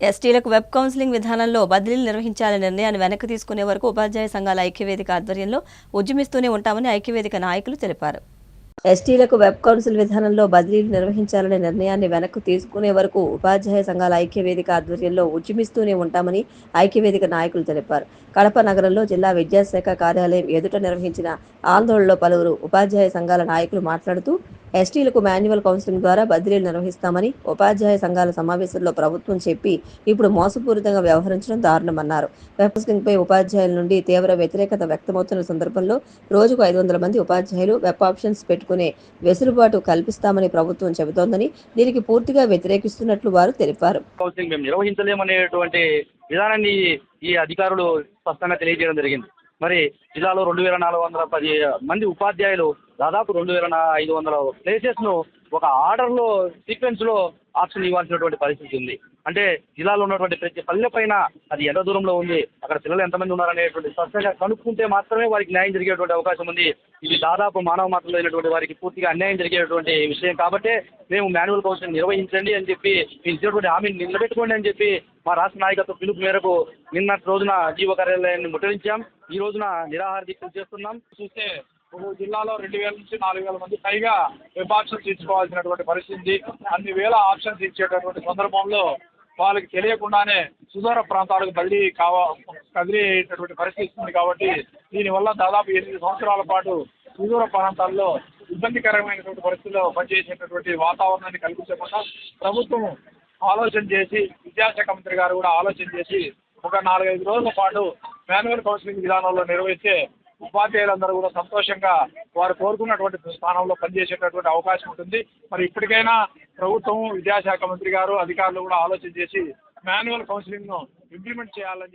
ఎస్టీలకు web counselling విధానంలో బదిలీలు నిర్వహించాలనే నిర్ణయాన్ని వెనక్కి తీసుకునే వరకు ఉపాధ్యాయ సంఘాల ఐక్యవేదిక ఆధ్వర్యంలో ఉద్యమిస్తూనే ఉంటామని ఐక్యవేదిక నాయకులు తెలిపారు. ఎస్టీలకు వెబ్ కౌన్సిల్ విధానంలో బదిలీలు నిర్వహించాలనే నిర్ణయాన్ని వెనక్కు తీసుకునే వరకు ఉపాధ్యాయ సంఘాల ఐక్యవేదిక ఆధ్వర్యంలో ఉద్యమిస్తూనే ఉంటామని ఐక్యవేదిక నాయకులు తెలిపారు. కడప నగరంలో జిల్లా విద్యాశాఖ కార్యాలయం ఎదుట నిర్వహించిన ఆందోళనలో పలువురు ఉపాధ్యాయ సంఘాల నాయకులు మాట్లాడుతూ ఎస్టీలకు మాన్యువల్ కౌన్సిలింగ్ ద్వారా బదిలీలు నిర్వహిస్తామని ఉపాధ్యాయ సంఘాల సమావేశంలో ప్రభుత్వం చెప్పి ఇప్పుడు మోసపూరితంగా వ్యవహరించడం దారుణమన్నారు. వెబ్ ఉపాధ్యాయుల నుండి తీవ్ర వ్యతిరేకత వ్యక్తమవుతున్న సందర్భంలో రోజుకు ఐదు వందల మంది ఉపాధ్యాయులు వెబ్ ఆప్షన్స్ పెట్టుకునే వెసులుబాటు కల్పిస్తామని ప్రభుత్వం చెబుతోందని దీనికి పూర్తిగా వ్యతిరేకిస్తున్నట్లు వారు తెలిపారు. నిర్వహించలేమనేటువంటి విధానాన్ని ఈ అధికారులు స్పష్టంగా తెలియజేయడం జరిగింది. మరి జిల్లాలో రెండు వేల నాలుగు వందల పది మంది ఉపాధ్యాయులు దాదాపు రెండు వేల ఐదు వందల ప్లేసెస్ను ఒక ఆర్డర్లో సీక్వెన్స్లో ఆప్షన్ ఇవ్వాల్సినటువంటి పరిస్థితి ఉంది. అంటే జిల్లాలో ఉన్నటువంటి ప్రతి పల్లె పైన అది ఎంత దూరంలో ఉంది అక్కడ పిల్లలు ఎంతమంది ఉన్నారనేటువంటి స్పష్టంగా కనుక్కుంటే మాత్రమే వారికి న్యాయం జరిగేటువంటి అవకాశం ఉంది. ఇది దాదాపు మానవ మాత్రలో అయినటువంటి వారికి పూర్తిగా అన్యాయం జరిగేటువంటి విషయం. కాబట్టి మేము మాన్యువల్ కౌన్సిల్ నిర్వహించండి అని చెప్పి మీరు ఇచ్చినటువంటి హామీని నిలబెట్టుకోండి అని చెప్పి మా రాష్ట్ర నాయకత్వ పిలుపు మేరకు నిన్న రోజున జీవ కార్యాలయాన్ని ముట్టడించాం. ఈ రోజున నిరాహార దీక్షలు చేస్తున్నాం. చూస్తే ఒక జిల్లాలో రెండు వేల నుంచి నాలుగు వేల మంది పైగా వెబ్ ఆప్షన్స్ ఇచ్చుకోవాల్సినటువంటి పరిస్థితి ఉంది. అన్ని వేల ఆప్షన్స్ ఇచ్చేటటువంటి సందర్భంలో వాళ్ళకి తెలియకుండానే సుదూర ప్రాంతాలకు బదిలీ కావా కదిలేటటువంటి పరిస్థితి ఉంది కాబట్టి దీనివల్ల దాదాపు ఎనిమిది సంవత్సరాల పాటు సుదూర ప్రాంతాల్లో ఇబ్బందికరమైనటువంటి పరిస్థితుల్లో పనిచేసేటటువంటి వాతావరణాన్ని కల్పించకుండా ప్రభుత్వం ఆలోచన చేసి విద్యాశాఖ మంత్రి గారు కూడా ఆలోచన చేసి ఒక నాలుగైదు రోజుల పాటు మాన్యువల్ కౌన్సిలింగ్ విధానంలో నిర్వహిస్తే ఉపాధ్యాయులందరూ కూడా సంతోషంగా వారు కోరుకున్నటువంటి స్థానంలో పనిచేసేటటువంటి అవకాశం ఉంటుంది. మరి ఇప్పటికైనా ప్రభుత్వం విద్యాశాఖ మంత్రి గారు అధికారులు కూడా ఆలోచన చేసి మాన్యువల్ కౌన్సిలింగ్ను ఇంప్లిమెంట్ చేయాలని చెప్పి